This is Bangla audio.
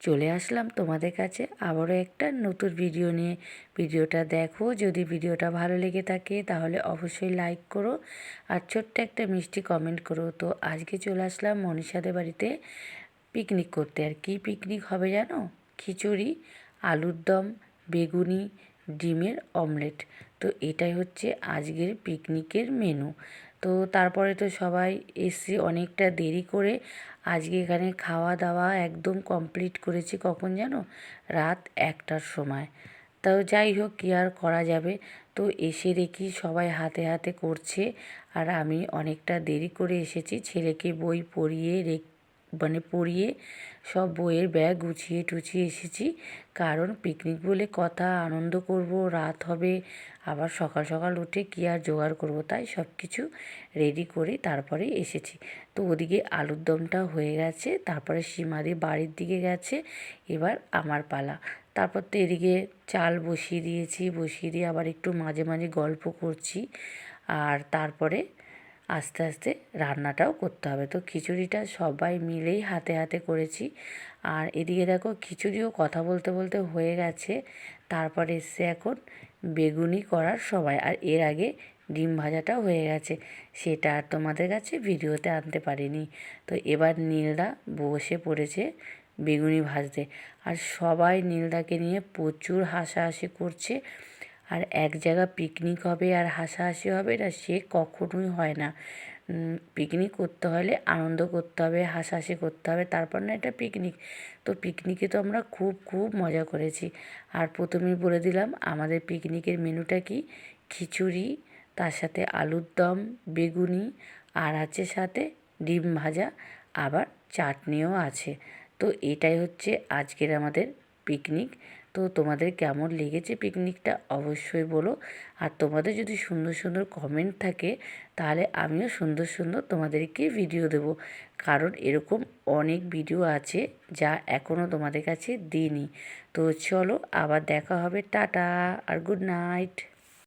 চলে আসলাম তোমাদের কাছে আবারও একটা নতুন ভিডিও নিয়ে। ভিডিওটা দেখো, যদি ভিডিওটা ভালো লেগে থাকে তাহলে অবশ্যই লাইক করো আর ছোট্ট একটা মিষ্টি কমেন্ট করো। তো আজকে চলে আসলাম মনীষাদের বাড়িতে পিকনিক করতে। আর কি পিকনিক হবে জানো? খিচুড়ি, আলুর দম, বেগুনি, ডিমের অমলেট তো এটাই হচ্ছে আজকের পিকনিকের মেনু তো তারপরে তো সবাই এসে অনেকটা দেরি করে আজকে এখানে খাওয়া দাওয়া একদম কমপ্লিট করেছি। কখন জানো? রাত একটার সময়। তাও যাই হোক, কী আর করা যাবে? তো এসে দেখি সবাই হাতে হাতে করছে। আর আমি অনেকটা দেরি করে এসেছি। ছেলেকে বই পড়িয়ে মানে পড়িয়ে সব বইয়ের ব্যাগ গুছিয়ে টুছিয়ে এসেছি। কারণ পিকনিক বলে কথা, আনন্দ করব, রাত হবে, আবার সকাল সকাল উঠে কী আর জোগাড় করব তাই সব কিছু রেডি করে তারপরে এসেছি। তো ওদিকে আলুর দমটা হয়ে গেছে, তারপরে সীমাদি বাড়ির দিকে গেছে, এবার আমার পালা। তারপর তো এদিকে চাল বসিয়ে দিয়েছি, বসিয়ে দিয়ে আবার একটু মাঝে মাঝে গল্প করছি, আর তারপরে আস্তে আস্তে রান্নাটাও করতে হবে। তো খিচুড়িটা সবাই মিলেই হাতে হাতে করেছি। আর এদিকে দেখো খিচুড়িও কথা বলতে বলতে হয়ে গেছে। তারপরে এসছে এখন বেগুনি করার সময়। আর এর আগে ডিম ভাজাটাও হয়ে গেছে। সেটা আর তোমাদের কাছে ভিডিওতে আনতে পারিনি। তো এবার নীলদা বসে পড়েছে বেগুনি ভাজতে। আর সবাই নীলদাকে নিয়ে প্রচুর হাসাহাসি করছে। আর এক জায়গা পিকনিক হবে আর হাসাহাসি হবে না, সে কখনোই হয় না। পিকনিক করতে হলে আনন্দ করতে হবে, হাসাহাসি করতে হবে, তারপর না এটা পিকনিক তো পিকনিকে তো আমরা খুব খুব মজা করেছি। আর প্রথমেই বলে দিলাম, আমাদের পিকনিকের মেনুটা কি? খিচুড়ি, তার সাথে আলুর দম, বেগুনি, আর আছে সাথে ডিম ভাজা, আবার চাটনিও আছে। তো এটাই হচ্ছে আজকের আমাদের পিকনিক তো তোমাদের কেমন লেগেছে পিকনিকটা অবশ্যই বলো। আর তোমাদের যদি সুন্দর সুন্দর কমেন্ট থাকে, তাহলে আমিও সুন্দর সুন্দর তোমাদেরকে ভিডিও দেব। কারণ এরকম অনেক ভিডিও আছে যা এখনও তোমাদের কাছে দিইনি। তো চলো আবার দেখা হবে। টাটা আর গুড নাইট